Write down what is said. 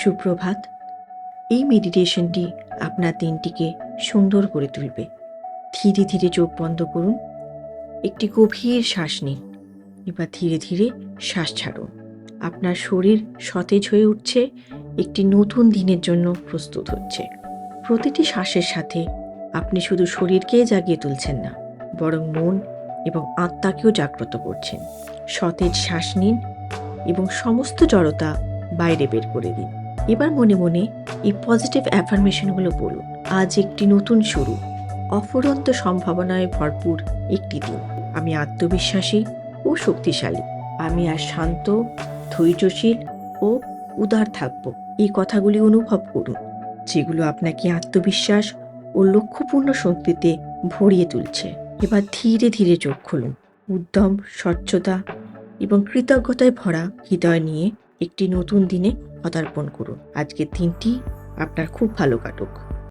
সুপ্রভাত, এই মেডিটেশনটি আপনার দিনটিকে সুন্দর করে তুলবে। ধীরে ধীরে চোখ বন্ধ করুন, একটি গভীর শ্বাস নিন, এবার ধীরে ধীরে শ্বাস ছাড়ুন। আপনার শরীর সতেজ হয়ে উঠছে, একটি নতুন দিনের জন্য প্রস্তুত হচ্ছে। প্রতিটি শ্বাসের সাথে আপনি শুধু শরীরকে জাগিয়ে তুলছেন না, বরং মন এবং আত্মাকেও জাগ্রত করছেন। সতেজ শ্বাস নিন এবং সমস্ত জড়তা বাইরে বের করে দিন। এবার মনে মনে এই পজিটিভ অ্যাফার্মেশনগুলো বলুন আজ একটি নতুন শুরু। অফুরন্ত সম্ভাবনায় ভরপুর একটি দিন। আমি আত্মবিশ্বাসী ও শক্তিশালী। আমি আর শান্ত, ধৈর্যশীল ও উদার থাকব। এই কথাগুলি অনুভব করুন, যেগুলো আপনাকে আত্মবিশ্বাস ও লক্ষ্যপূর্ণ শক্তিতে ভরিয়ে তুলছে। এবার ধীরে ধীরে চোখ খুলুন। উদ্যম, স্বচ্ছতা এবং কৃতজ্ঞতায় ভরা হৃদয় নিয়ে একটি নতুন দিনে পদার্পণ করুন। আজকের দিনটি আপনার খুব ভালো কাটুক।